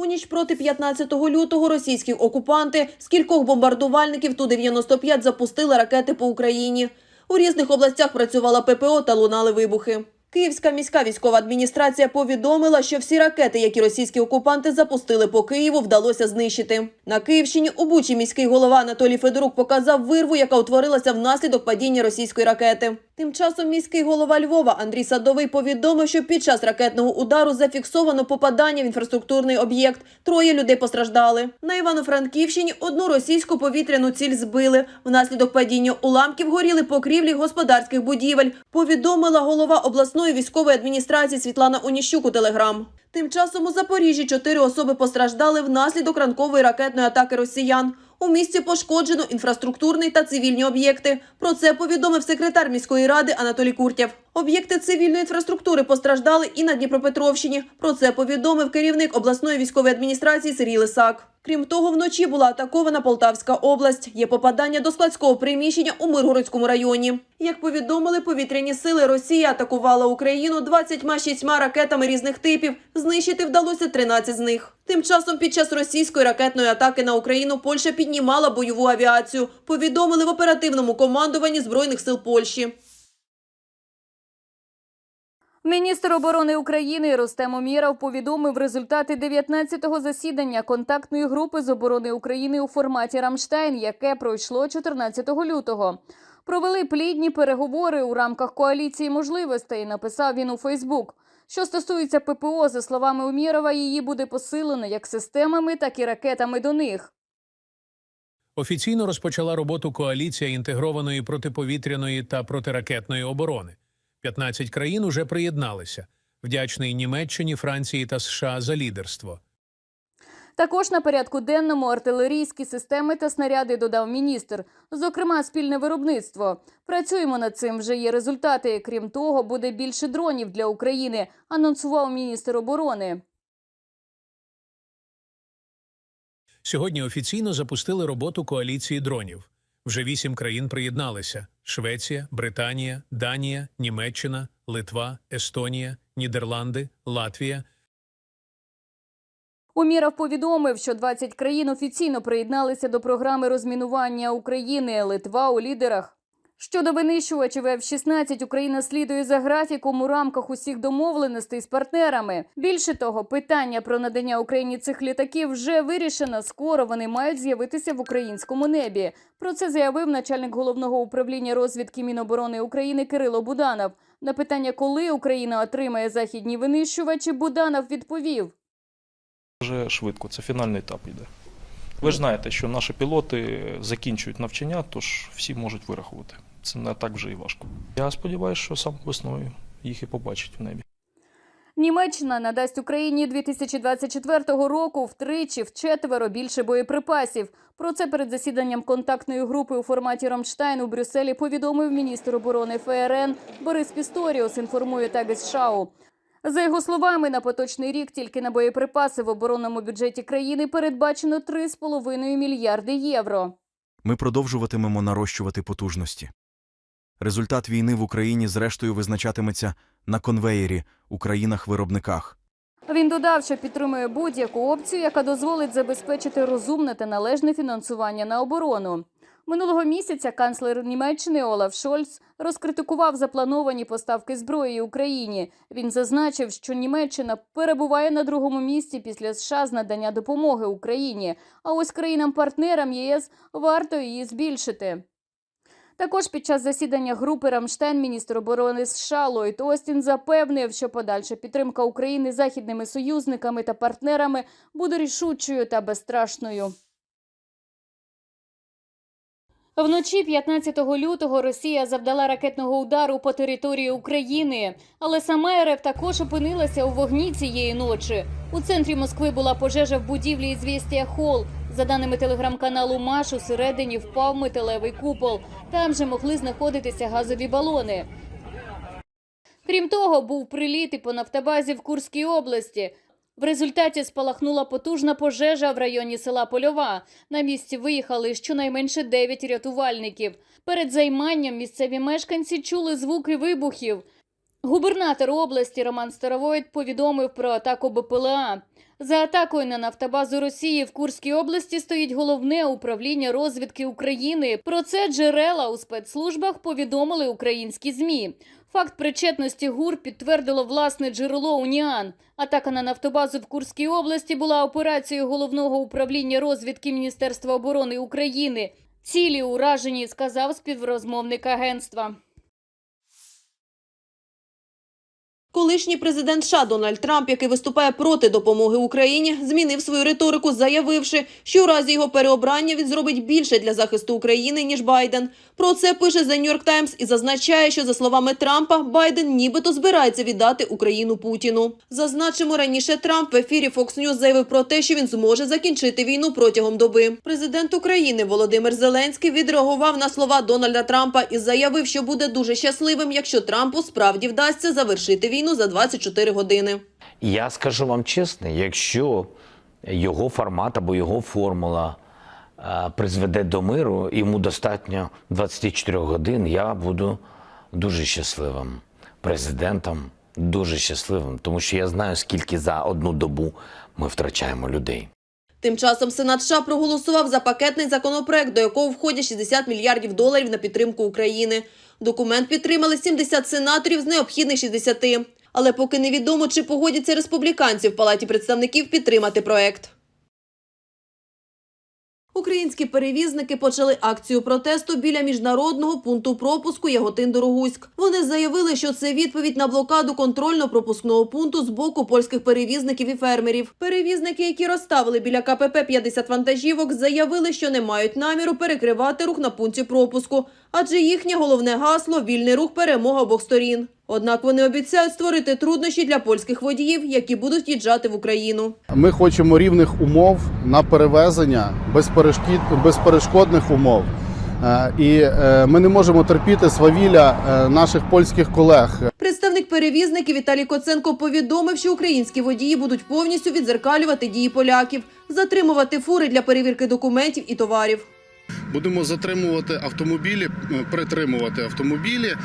У ніч проти 15 лютого російські окупанти з кількох бомбардувальників Ту-95 запустили ракети по Україні. У різних областях працювала ППО та лунали вибухи. Київська міська військова адміністрація повідомила, що всі ракети, які російські окупанти запустили по Києву, вдалося знищити. На Київщині у Бучі міський голова Анатолій Федорук показав вирву, яка утворилася внаслідок падіння російської ракети. Тим часом міський голова Львова Андрій Садовий повідомив, що під час ракетного удару зафіксовано попадання в інфраструктурний об'єкт. Троє людей постраждали. На Івано-Франківщині одну російську повітряну ціль збили. Внаслідок падіння уламків горіли покрівлі господарських будівель. Повідомила голова обласної військової адміністрації Світлана Оніщук у телеграм. Тим часом у Запоріжжі чотири особи постраждали внаслідок ранкової ракетної атаки росіян. У місті пошкоджено інфраструктурний та цивільні об'єкти. Про це повідомив секретар міської ради Анатолій Куртєв. Об'єкти цивільної інфраструктури постраждали і на Дніпропетровщині. Про це повідомив керівник обласної військової адміністрації Сергій Лисак. Крім того, вночі була атакована Полтавська область. Є попадання до складського приміщення у Миргородському районі. Як повідомили повітряні сили, Росія атакувала Україну 26 ракетами різних типів. Знищити вдалося 13 з них. Тим часом під час російської ракетної атаки на Україну Польща піднімала бойову авіацію. Повідомили в оперативному командуванні збройних сил Польщі. Міністр оборони України Рустем Умєров повідомив результати 19-го засідання контактної групи з оборони України у форматі Рамштайн, яке пройшло 14 лютого. Провели плідні переговори у рамках коаліції можливостей. Написав він у Фейсбук. Що стосується ППО, за словами Умєрова, її буде посилено як системами, так і ракетами до них. Офіційно розпочала роботу коаліція інтегрованої протиповітряної та протиракетної оборони. 15 країн уже приєдналися. Вдячний Німеччині, Франції та США за лідерство. Також на порядку денному артилерійські системи та снаряди додав міністр, зокрема спільне виробництво. Працюємо над цим. Вже є результати. Крім того, буде більше дронів для України. Анонсував міністр оборони. Сьогодні офіційно запустили роботу коаліції дронів. Вже вісім країн приєдналися: Швеція, Британія, Данія, Німеччина, Литва, Естонія, Нідерланди, Латвія. Уміров повідомив, що 20 країн офіційно приєдналися до програми розмінування України. Литва у лідерах. Щодо винищувачів F-16, Україна слідує за графіком у рамках усіх домовленостей з партнерами. Більше того, питання про надання Україні цих літаків вже вирішено. Скоро вони мають з'явитися в українському небі. Про це заявив начальник головного управління розвідки Міноборони України Кирило Буданов. На питання, коли Україна отримає західні винищувачі, Буданов відповів. Дуже швидко, це фінальний етап йде. Ви ж знаєте, що наші пілоти закінчують навчання, тож всі можуть вирахувати. Це не так вже і важко. Я сподіваюся, що сам весною їх і побачить в небі. Німеччина надасть Україні 2024 року втричі вчетверо більше боєприпасів. Про це перед засіданням контактної групи у форматі Рамштайн у Брюсселі повідомив міністр оборони ФРН Борис Пісторіус. Інформує Тагес Шау. За його словами, на поточний рік тільки на боєприпаси в оборонному бюджеті країни передбачено 3,5 мільярди євро. Ми продовжуватимемо нарощувати потужності. Результат війни в Україні зрештою визначатиметься на конвеєрі у країнах-виробниках. Він додав, що підтримує будь-яку опцію, яка дозволить забезпечити розумне та належне фінансування на оборону. Минулого місяця канцлер Німеччини Олаф Шольц розкритикував заплановані поставки зброї Україні. Він зазначив, що Німеччина перебуває на другому місці після США з надання допомоги Україні. А ось країнам-партнерам ЄС варто її збільшити. Також під час засідання групи Рамштайн міністр оборони США Ллойд Остін запевнив, що подальша підтримка України західними союзниками та партнерами буде рішучою та безстрашною. Вночі 15 лютого Росія завдала ракетного удару по території України, але сама РФ також опинилася у вогні цієї ночі. У центрі Москви була пожежа в будівлі «Ізвістія Холл». За даними телеграм-каналу Маш, усередині впав металевий купол. Там же могли знаходитися газові балони. Крім того, був приліт і по нафтобазі в Курській області. В результаті спалахнула потужна пожежа в районі села Польова. На місці виїхали щонайменше 9 рятувальників. Перед займанням місцеві мешканці чули звуки вибухів. Губернатор області Роман Старовойт повідомив про атаку БПЛА. За атакою на нафтобазу Росії в Курській області стоїть головне управління розвідки України. Про це джерела у спецслужбах повідомили українські змі. Факт причетності ГУР підтвердило власне джерело Уніан. Атака на нафтобазу в Курській області була операцією головного управління розвідки Міністерства оборони України. Цілі уражені, сказав співрозмовник агентства. Колишній президент США Дональд Трамп, який виступає проти допомоги Україні, змінив свою риторику, заявивши, що у разі його переобрання він зробить більше для захисту України ніж Байден. Про це пише The New York Times і зазначає, що за словами Трампа, Байден нібито збирається віддати Україну Путіну. Зазначимо раніше Трамп в ефірі Fox News заявив про те, що він зможе закінчити війну протягом доби. Президент України Володимир Зеленський відреагував на слова Дональда Трампа і заявив, що буде дуже щасливим, якщо Трампу справді вдасться завершити війну за 24 години. Я скажу вам чесно, якщо його формат або його формула е, призведе до миру, йому достатньо 24 годин, я буду дуже щасливим президентом, дуже щасливим, тому що я знаю, скільки за одну добу ми втрачаємо людей. Тим часом Сенат США проголосував за пакетний законопроект, до якого входять 60 мільярдів доларів на підтримку України. Документ підтримали 70 сенаторів з необхідних 60. Але поки невідомо, чи погодяться республіканці в Палаті представників підтримати проект. Українські перевізники почали акцію протесту біля міжнародного пункту пропуску Яготин-Дорогуськ. Вони заявили, що це відповідь на блокаду контрольно-пропускного пункту з боку польських перевізників і фермерів. Перевізники, які розставили біля КПП 50 вантажівок, заявили, що не мають наміру перекривати рух на пункті пропуску, адже їхнє головне гасло вільний рух перемога обох сторін. Однак вони обіцяють створити труднощі для польських водіїв, які будуть їжджати в Україну. Ми хочемо рівних умов на перевезення безперешкодних умов. Е, І е, ми не можемо терпіти свавілля е, наших польських колег. Представник перевізників Віталій Коценко повідомив, що українські водії будуть повністю відзеркалювати дії поляків, затримувати фури для перевірки документів і товарів. Будемо затримувати автомобілі, е, притримувати автомобілі е,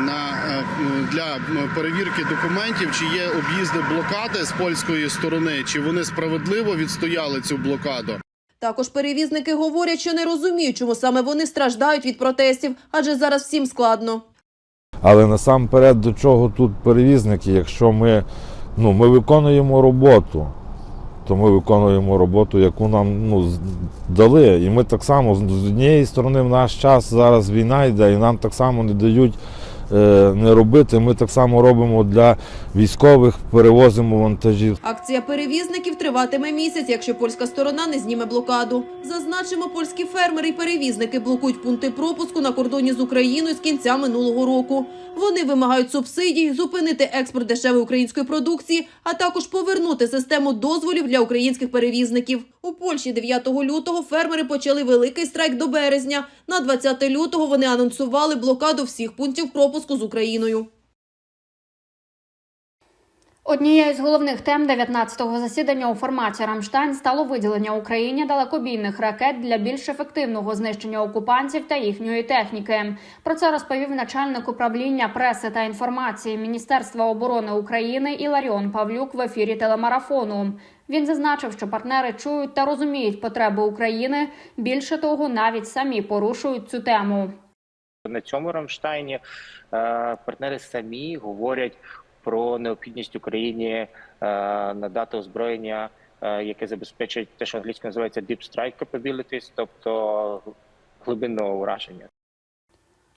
на, е, для перевірки документів, чи є об'їзди блокади з польської сторони, чи вони справедливо відстояли цю блокаду. Також перевізники говорять, що не розуміють, чому саме вони страждають від протестів, адже зараз всім складно. Але насамперед до чого тут перевізники, якщо ми, ну, ми виконуємо роботу, то ми виконуємо роботу, яку нам ну, дали. І ми так само з однієї сторони в наш час зараз війна йде, і нам так само не дають не робити. Ми так само робимо для військових, перевозимо вантажі. Акція перевізників триватиме місяць, якщо польська сторона не зніме блокаду. Зазначимо, польські фермери і перевізники блокують пункти пропуску на кордоні з Україною з кінця минулого року. Вони вимагають субсидій, зупинити експорт дешевої української продукції, а також повернути систему дозволів для українських перевізників. У Польщі 9 лютого фермери почали великий страйк до березня. На 20 лютого вони анонсували блокаду всіх пунктів пропуску з Україною. Однією з головних тем 19-го засідання у форматі Рамштайн стало виділення Україні далекобійних ракет для більш ефективного знищення окупантів та їхньої техніки. Про це розповів начальник управління преси та інформації Міністерства оборони України Іларіон Павлюк в ефірі телемарафону. Він зазначив, що партнери чують та розуміють потреби України. Більше того, навіть самі порушують цю тему. На цьому Рамштайні е, партнери самі говорять про необхідність Україні е, надати озброєння, е, яке забезпечить те, що англійською називається deep strike capabilities, тобто глибинного ураження.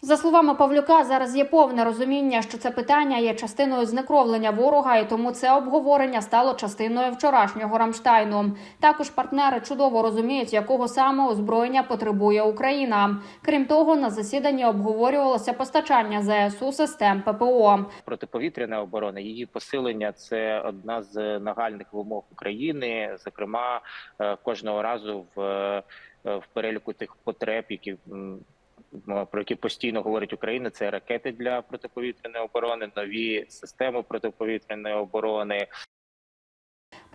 За словами Павлюка, зараз є повне розуміння, що це питання є частиною знекровлення ворога, і тому це обговорення стало частиною вчорашнього Рамштайну. Також партнери чудово розуміють, якого саме озброєння потребує Україна. Крім того, на засіданні обговорювалося постачання ЗСУ систем ППО. Протиповітряна оборона, її посилення це одна з нагальних вимог України. Зокрема, е, кожного разу в, е, в переліку тих потреб, які про які постійно говорить Україна, це ракети для протиповітряної оборони, нові системи протиповітряної оборони,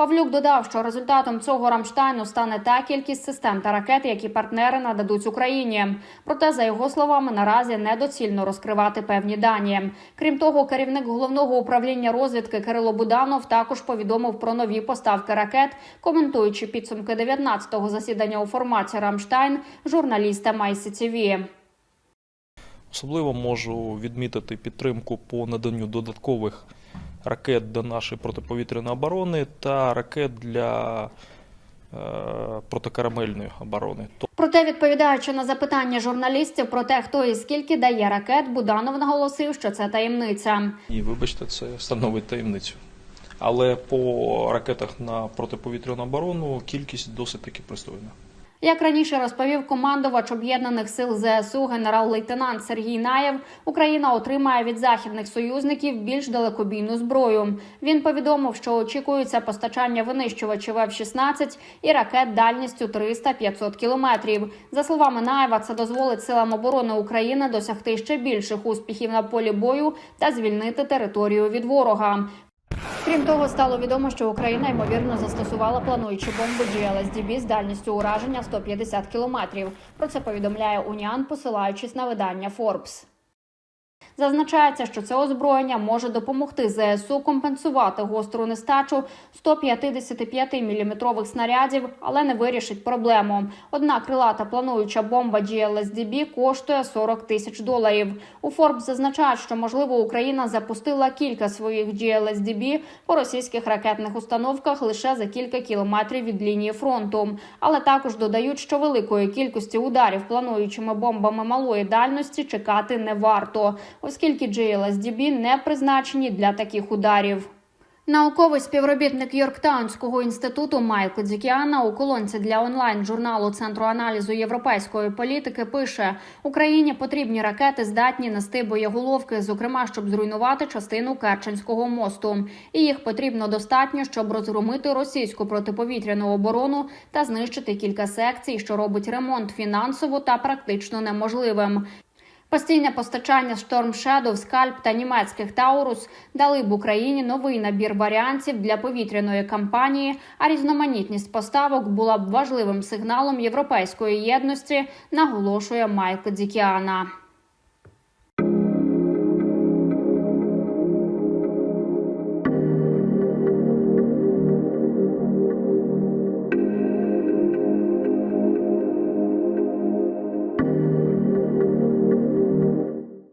Павлюк додав, що результатом цього Рамштайну стане та кількість систем та ракет, які партнери нададуть Україні. Проте, за його словами, наразі недоцільно розкривати певні дані. Крім того, керівник головного управління розвідки Кирило Буданов також повідомив про нові поставки ракет, коментуючи підсумки 19-го засідання у форматі Рамштайн журналістам ICTV. Особливо можу відмітити підтримку по наданню додаткових ракет до нашої протиповітряної оборони та ракет для е, протикарамельної оборони. Проте, відповідаючи на запитання журналістів про те, хто і скільки дає ракет, Буданов наголосив, що це таємниця. І вибачте, це становить таємницю. Але по ракетах на протиповітряну оборону кількість досить таки пристойна. Як раніше розповів командувач об'єднаних сил ЗСУ генерал-лейтенант Сергій Наєв, Україна отримає від західних союзників більш далекобійну зброю. Він повідомив, що очікується постачання винищувачів F-16 і ракет дальністю 300-500 кілометрів. За словами Наєва, це дозволить силам оборони України досягти ще більших успіхів на полі бою та звільнити територію від ворога. Крім того, стало відомо, що Україна ймовірно застосувала плануючу бомбу GLSDB з дальністю ураження 150 кілометрів. Про це повідомляє Уніан, посилаючись на видання Forbes. Зазначається, що це озброєння може допомогти ЗСУ компенсувати гостру нестачу 155-мм снарядів, але не вирішить проблему. Одна крилата плануюча бомба GLSDB коштує 40 тисяч доларів. У Forbes зазначають, що можливо Україна запустила кілька своїх GLSDB по російських ракетних установках лише за кілька кілометрів від лінії фронту. Але також додають, що великої кількості ударів плануючими бомбами малої дальності чекати не варто, оскільки GLSDB не призначені для таких ударів. Науковий співробітник Йорктаунського інституту Майкл Дзікіана у колонці для онлайн журналу Центру аналізу європейської політики пише: Україні потрібні ракети, здатні нести боєголовки, зокрема, щоб зруйнувати частину Керченського мосту. І їх потрібно достатньо, щоб розгромити російську протиповітряну оборону та знищити кілька секцій, що робить ремонт фінансово та практично неможливим. Постійне постачання Storm Shadow, Скальп та німецьких Таурус дали б Україні новий набір варіантів для повітряної кампанії, а різноманітність поставок була б важливим сигналом європейської єдності, наголошує Майкл Дікіана.